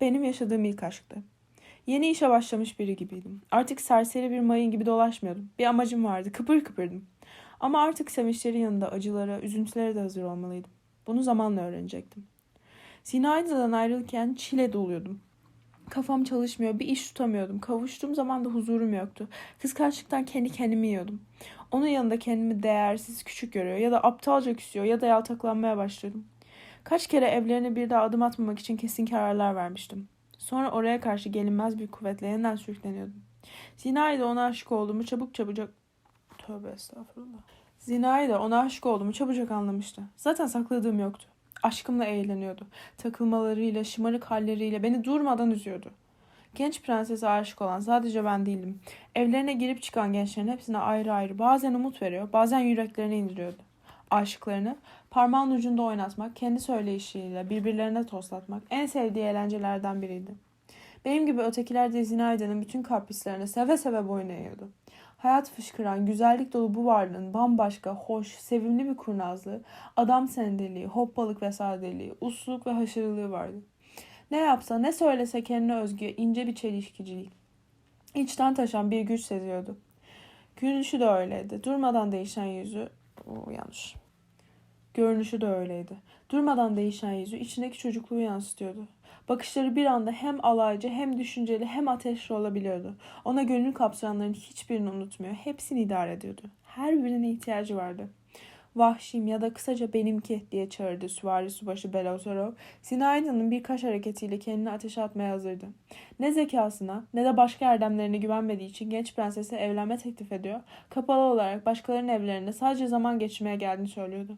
benim yaşadığım ilk aşktı. Yeni işe başlamış biri gibiydim. Artık serseri bir mayın gibi dolaşmıyordum. Bir amacım vardı, kıpır kıpırdım. Ama artık sevinçlerin yanında acılara, üzüntülere de hazır olmalıydım. Bunu zamanla öğrenecektim. Sinayda'dan ayrılırken çile doluyordum. Kafam çalışmıyor, bir iş tutamıyordum. Kavuştuğum zaman da huzurum yoktu. Kıskançlıktan kendi kendimi yiyordum. Onun yanında kendimi değersiz, küçük görüyor ya da aptalca küsüyor ya da yaltaklanmaya başladım. Kaç kere evlerine bir daha adım atmamak için kesin kararlar vermiştim. Sonra oraya karşı gelinmez bir kuvvetle yeniden sürükleniyordum. Zinayda ona aşık olduğumu çabuk çabucak... Tövbe estağfurullah. Zinayda ona aşık olduğumu çabucak anlamıştı. Zaten sakladığım yoktu. Aşkımla eğleniyordu. Takılmalarıyla, şımarık halleriyle beni durmadan üzüyordu. Genç prensese aşık olan sadece ben değildim. Evlerine girip çıkan gençlerin hepsine ayrı ayrı bazen umut veriyor, bazen yüreklerine indiriyordu. Aşıklarını parmağın ucunda oynatmak, kendi söyleyişiyle birbirlerine toslatmak en sevdiği eğlencelerden biriydi. Benim gibi ötekiler de Zinaide'nin bütün kaprislerine seve seve boyun eğiyordu. Hayat fışkıran, güzellik dolu bu varlığın bambaşka, hoş, sevimli bir kurnazlığı, adam sendeliği, hoppalık ve sadeliği, usluluk ve haşırılığı vardı. Ne yapsa, ne söylese kendine özgü ince bir çelişkicilik. İçten taşan bir güç seziyordu. Gülüşü de öyleydi. Durmadan değişen yüzü... Oo, yanlış. Görünüşü de öyleydi. Durmadan değişen yüzü içindeki çocukluğu yansıtıyordu. Bakışları bir anda hem alaycı hem düşünceli hem ateşli olabiliyordu. Ona gönül kapsayanların hiçbirini unutmuyor. Hepsini idare ediyordu. Her birine ihtiyacı vardı. Vahşim ya da kısaca benimki diye çağırdı süvari subaşı Belozorov. Sinayda'nın birkaç hareketiyle kendini ateşe atmaya hazırdı. Ne zekasına ne de başka erdemlerine güvenmediği için genç prensese evlenme teklif ediyor. Kapalı olarak başkalarının evlerinde sadece zaman geçirmeye geldiğini söylüyordu.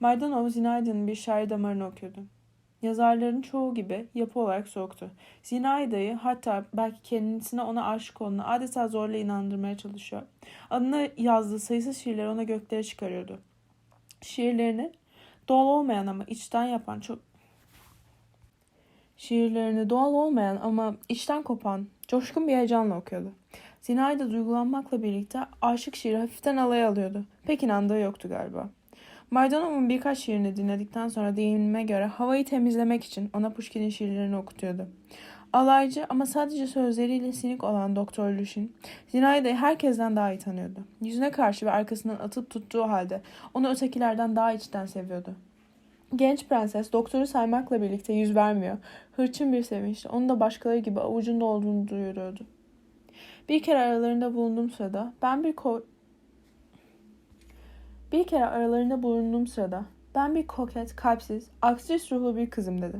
Maydanov Zinayda'nın bir şair damarını okuyordu. Yazarların çoğu gibi yapı olarak soğuktu. Zinaida'yı hatta belki kendisine ona aşık olduğunu adeta zorla inandırmaya çalışıyor. Adına yazdığı sayısız şiirleri ona göklere çıkarıyordu. Şiirlerini doğal olmayan ama içten yapan çok Şiirlerini doğal olmayan ama içten kopan, coşkun bir heyecanla okuyordu. Zinaida duygulanmakla birlikte aşık şiiri hafiften alaya alıyordu. Pek inandığı yoktu galiba. Maydanov'un birkaç şiirini dinledikten sonra deyimime göre havayı temizlemek için ona Pushkin'in şiirlerini okutuyordu. Alaycı ama sadece sözleriyle sinik olan Doktor Lushin, Zinaida'yı herkesten daha iyi tanıyordu. Yüzüne karşı ve arkasından atıp tuttuğu halde onu ötekilerden daha içten seviyordu. Genç prenses doktoru saymakla birlikte yüz vermiyor. Hırçın bir sevinçle onu da başkaları gibi avucunda olduğunu duyuruyordu. Bir kere aralarında bulunduğum sırada ben bir ko bir kere aralarında bulunduğum sırada ben bir koket, kalpsiz, aktris ruhlu bir kızım dedi.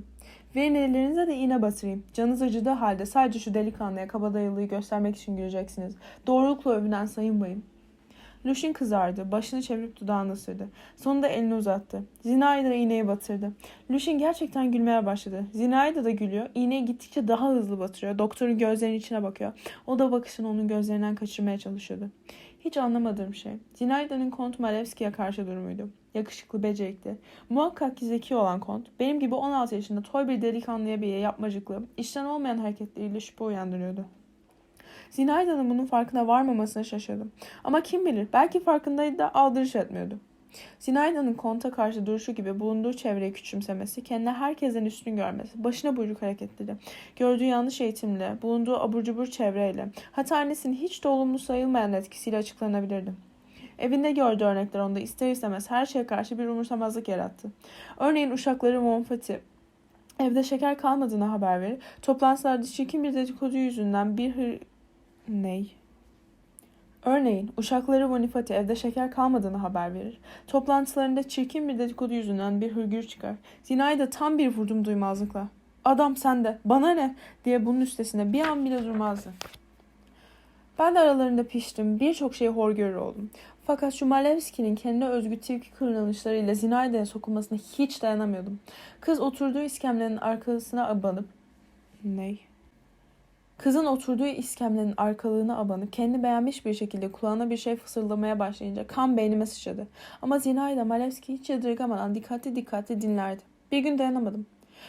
Verin ellerinize de iğne batırayım. Canınız acıdığı halde sadece şu delikanlıya kabadayılığı göstermek için güleceksiniz. Doğrulukla övünen sayın bayım. Lushin kızardı. Başını çevirip dudağını ısırdı. Sonunda elini uzattı. Zinaida iğneyi batırdı. Lushin gerçekten gülmeye başladı. Zinaida da gülüyor. İğneyi gittikçe daha hızlı batırıyor. Doktorun gözlerinin içine bakıyor. O da bakışını onun gözlerinden kaçırmaya çalışıyordu. Hiç anlamadığım şey. Zinaida'nın Kont Malevski'ye karşı durumuydu. Yakışıklı, becerikli. Muhakkak ki zeki olan Kont, benim gibi 16 yaşında toy bir delikanlıya bir yapmacıklı, işten olmayan hareketleriyle şüphe uyandırıyordu. Zinaida'nın bunun farkına varmamasına şaşırdım. Ama kim bilir belki farkındaydı da aldırış etmiyordu. Zinaida'nın konta karşı duruşu gibi bulunduğu çevreyi küçümsemesi, kendine herkesten üstün görmesi, başına buyruk hareketleri, gördüğü yanlış eğitimle, bulunduğu abur cubur çevreyle, hatta annesinin hiç de olumlu sayılmayan etkisiyle açıklanabilirdi. Evinde gördüğü örnekler onda ister istemez her şeye karşı bir umursamazlık yarattı. Örneğin uşakları Monfati, evde şeker kalmadığını haber verir, toplantılarda çirkin bir dedikodu yüzünden bir hır... Ney? Örneğin uşakları Bonifati evde şeker kalmadığını haber verir. Toplantılarında çirkin bir dedikodu yüzünden bir hırgür çıkar. Zinayı da tam bir vurdum duymazlıkla. Adam sende, bana ne diye bunun üstesine bir an bile durmazdı. Ben de aralarında piştim, birçok şeyi hor görür oldum. Fakat şu Malevski'nin kendine özgü tilki kırılışlarıyla Zinayda'ya sokulmasına hiç dayanamıyordum. Kız oturduğu iskemlenin arkasına abanıp... Ney? Kızın oturduğu iskemlenin arkalığına abanıp kendi beğenmiş bir şekilde kulağına bir şey fısıldamaya başlayınca kan beynime sıçradı. Ama Zinayda Malevski hiç yadırgamadan dikkatli dikkatli dinlerdi. Bir gün dayanamadım.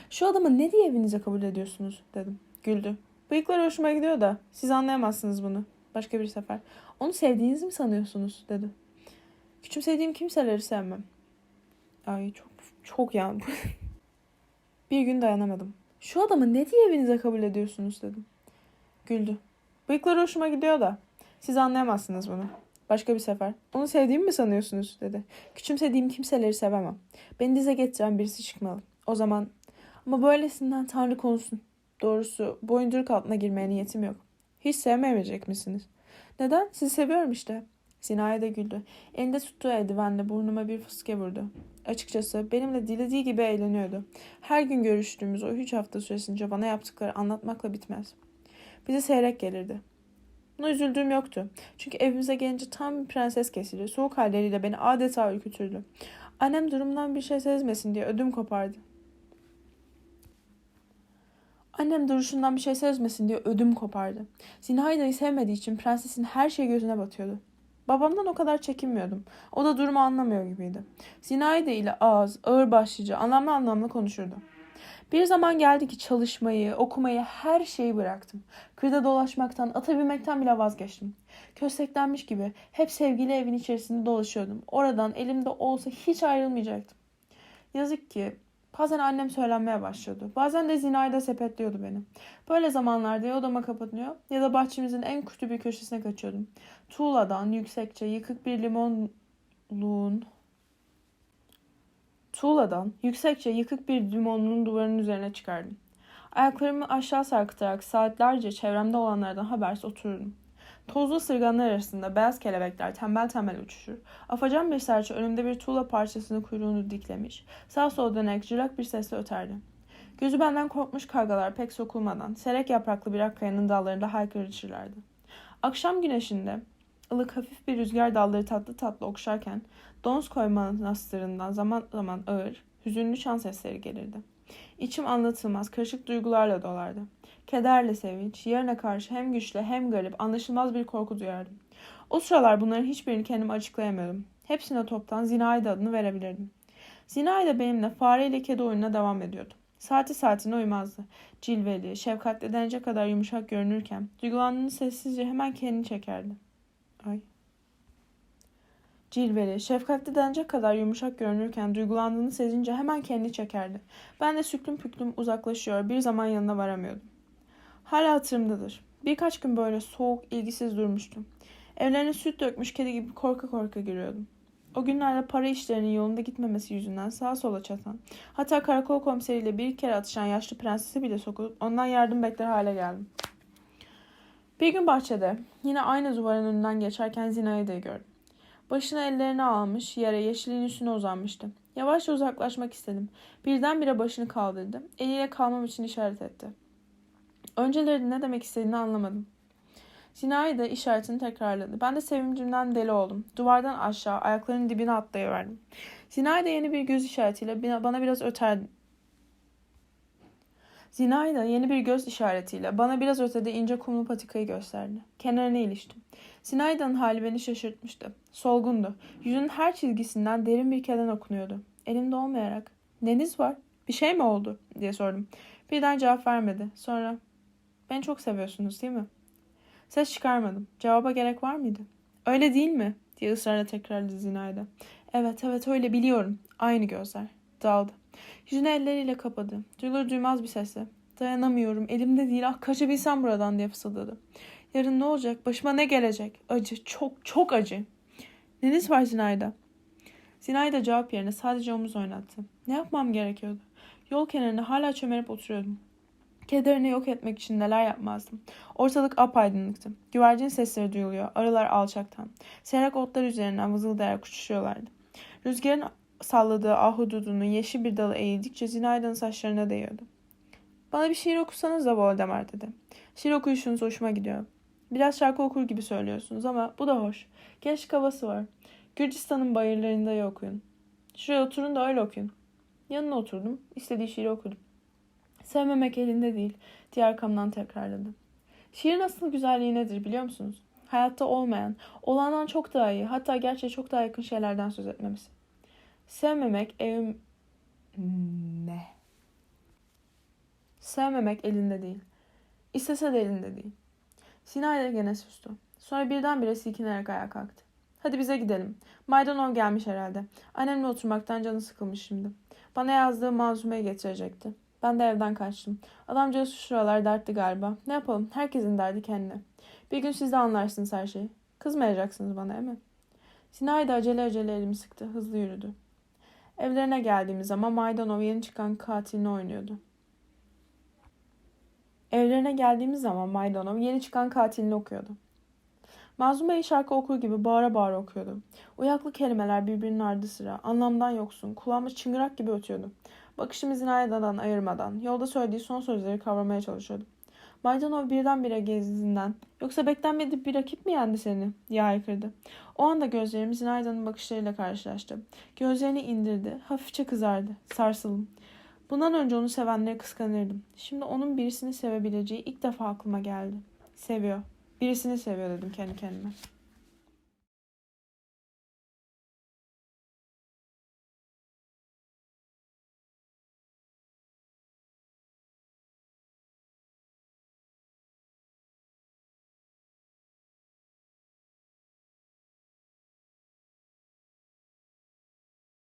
Şu adamı ne diye evinize kabul ediyorsunuz dedim. Güldü. Bıyıkları hoşuma gidiyor da siz anlayamazsınız bunu. Başka bir sefer. Onu sevdiğinizi mi sanıyorsunuz dedi. Küçümsediğim kimseleri sevmem. Ay çok çok yandı. bir gün dayanamadım. Şu adamı ne diye evinize kabul ediyorsunuz dedim. Güldü. Bıyıkları hoşuma gidiyor da. Siz anlayamazsınız bunu. Başka bir sefer. Onu sevdiğimi mi sanıyorsunuz dedi. Küçümsediğim kimseleri sevemem. Beni dize getiren birisi çıkmalı. O zaman ama böylesinden Tanrı konusun. Doğrusu boyunduruk altına girmeye niyetim yok. Hiç sevmeyecek misiniz? Neden? Sizi seviyorum işte. Zinaya da güldü. Elinde tuttuğu eldivenle burnuma bir fıske vurdu. Açıkçası benimle dilediği gibi eğleniyordu. Her gün görüştüğümüz o üç hafta süresince bana yaptıkları anlatmakla bitmez. Bize seyrek gelirdi. Buna üzüldüğüm yoktu. Çünkü evimize gelince tam bir prenses kesili. Soğuk halleriyle beni adeta ürkütürdü. Annem durumdan bir şey sezmesin diye ödüm kopardı. Annem duruşundan bir şey sezmesin diye ödüm kopardı. Zinayda'yı sevmediği için prensesin her şey gözüne batıyordu. Babamdan o kadar çekinmiyordum. O da durumu anlamıyor gibiydi. Zinayda ile ağız, ağır başlıca, anlamlı anlamlı konuşurdu. Bir zaman geldi ki çalışmayı, okumayı, her şeyi bıraktım. Kırda dolaşmaktan, ata binmekten bile vazgeçtim. Kösteklenmiş gibi hep sevgili evin içerisinde dolaşıyordum. Oradan elimde olsa hiç ayrılmayacaktım. Yazık ki bazen annem söylenmeye başladı. Bazen de zinayla sepetliyordu beni. Böyle zamanlarda ya odama kapanıyor ya da bahçemizin en kuytu bir köşesine kaçıyordum. Tuğladan yüksekçe yıkık bir limonluğun Tuğladan yüksekçe yıkık bir limonluğun duvarının üzerine çıkardım. Ayaklarımı aşağı sarkıtarak saatlerce çevremde olanlardan habersiz otururdum. Tozlu sırganlar arasında beyaz kelebekler tembel tembel uçuşur. Afacan bir serçe önümde bir tuğla parçasını kuyruğunu diklemiş. Sağ sol dönerek cırlak bir sesle öterdi. Gözü benden korkmuş kargalar pek sokulmadan serek yapraklı bir akkayanın dallarında haykırışırlardı. Akşam güneşinde ılık hafif bir rüzgar dalları tatlı tatlı okşarken Dons koyma nastırından zaman zaman ağır, hüzünlü çan sesleri gelirdi. İçim anlatılmaz, karışık duygularla dolardı. Kederle sevinç, yarına karşı hem güçlü hem garip, anlaşılmaz bir korku duyardım. O sıralar bunların hiçbirini kendime açıklayamıyordum. Hepsine toptan Zinayda adını verebilirdim. Zinayda benimle fareyle kedi oyununa devam ediyordu. Saati saatine uymazdı. Cilveli, şefkatli denecek kadar yumuşak görünürken duygulandığını sessizce hemen kendini çekerdi. Ay. Cilveli, şefkatli denecek kadar yumuşak görünürken duygulandığını sezince hemen kendini çekerdi. Ben de süklüm püklüm uzaklaşıyor, bir zaman yanına varamıyordum. Hala hatırımdadır. Birkaç gün böyle soğuk, ilgisiz durmuştum. Evlerine süt dökmüş kedi gibi korka korka giriyordum. O günlerde para işlerinin yolunda gitmemesi yüzünden sağa sola çatan, hatta karakol komiseriyle bir kere atışan yaşlı prensesi bile sokulup ondan yardım bekler hale geldim. Bir gün bahçede yine aynı duvarın önünden geçerken Zina'yı gördüm. Başını ellerine almış, yere yeşilin üstüne uzanmıştı. Yavaşça uzaklaşmak istedim. Birdenbire başını kaldırdı. Eliyle kalmam için işaret etti. Önceleri ne demek istediğini anlamadım. Zinayı da işaretini tekrarladı. Ben de sevincimden deli oldum. Duvardan aşağı ayaklarının dibine atlayıverdim. Zinayı da yeni bir göz işaretiyle bana biraz öter... Zinayı da yeni bir göz işaretiyle bana biraz ötede ince kumlu patikayı gösterdi. Kenarına iliştim. Sinayda'nın hali beni şaşırtmıştı. Solgundu. Yüzünün her çizgisinden derin bir keden okunuyordu. Elimde olmayarak ''Neniz var? Bir şey mi oldu?'' diye sordum. Birden cevap vermedi. Sonra ''Beni çok seviyorsunuz değil mi?'' Ses çıkarmadım. Cevaba gerek var mıydı? ''Öyle değil mi?'' diye ısrarla tekrarladı Zinayda. ''Evet evet öyle biliyorum. Aynı gözler.'' Daldı. Yüzünü elleriyle kapadı. Duyulur duymaz bir sesle. Dayanamıyorum. Elimde değil. Ah kaçabilsem buradan diye fısıldadı. Yarın ne olacak? Başıma ne gelecek? Acı. Çok çok acı. Neniz var Zinayda? Zinayda cevap yerine sadece omuz oynattı. Ne yapmam gerekiyordu? Yol kenarında hala çömelip oturuyordum. Kederini yok etmek için neler yapmazdım. Ortalık apaydınlıktı. Güvercin sesleri duyuluyor. Arılar alçaktan. Seyrek otlar üzerinden vızıldayarak uçuşuyorlardı. Rüzgarın salladığı ahududunun yeşil bir dalı eğildikçe Zinayda'nın saçlarına değiyordu. Bana bir şiir okusanız da Voldemort dedi. Şiir okuyuşunuz hoşuma gidiyor. Biraz şarkı okur gibi söylüyorsunuz ama bu da hoş. Gençlik havası var. Gürcistan'ın bayırlarında okuyun. Şuraya oturun da öyle okuyun. Yanına oturdum. İstediği şiiri okudum. Sevmemek elinde değil. Diğer kamdan tekrarladı. Şiirin asıl güzelliği nedir biliyor musunuz? Hayatta olmayan, olandan çok daha iyi, hatta gerçeğe çok daha yakın şeylerden söz etmemiz. Sevmemek evim... Ne? Sevmemek elinde değil. İstese de elinde değil. Sina ile gene sustu. Sonra birdenbire silkinerek ayağa kalktı. Hadi bize gidelim. Maydanov gelmiş herhalde. Annemle oturmaktan canı sıkılmış şimdi. Bana yazdığı manzumeyi getirecekti. Ben de evden kaçtım. Adamcağız şu sıralar dertli galiba. Ne yapalım? Herkesin derdi kendine. Bir gün siz de anlarsınız her şeyi. Kızmayacaksınız bana değil mi? Sinay da acele acele elimi sıktı. Hızlı yürüdü. Evlerine geldiğimiz zaman Maydanov yeni çıkan katilini oynuyordu. Evlerine geldiğimiz zaman Maydanov yeni çıkan katilini okuyordu. Mazlum Bey şarkı okur gibi bağıra bağıra okuyordu. Uyaklı kelimeler birbirinin ardı sıra, anlamdan yoksun, kulağıma çıngırak gibi ötüyordu. Bakışımı Zinayda'dan ayırmadan, yolda söylediği son sözleri kavramaya çalışıyordum. Maydanov birdenbire gezinden, yoksa beklenmedik bir rakip mi yendi seni? diye haykırdı. O anda gözlerim Zinayda'nın bakışlarıyla karşılaştı. Gözlerini indirdi, hafifçe kızardı, sarsıldım. Bundan önce onu sevenleri kıskanırdım. Şimdi onun birisini sevebileceği ilk defa aklıma geldi. Seviyor. Birisini seviyor dedim kendi kendime.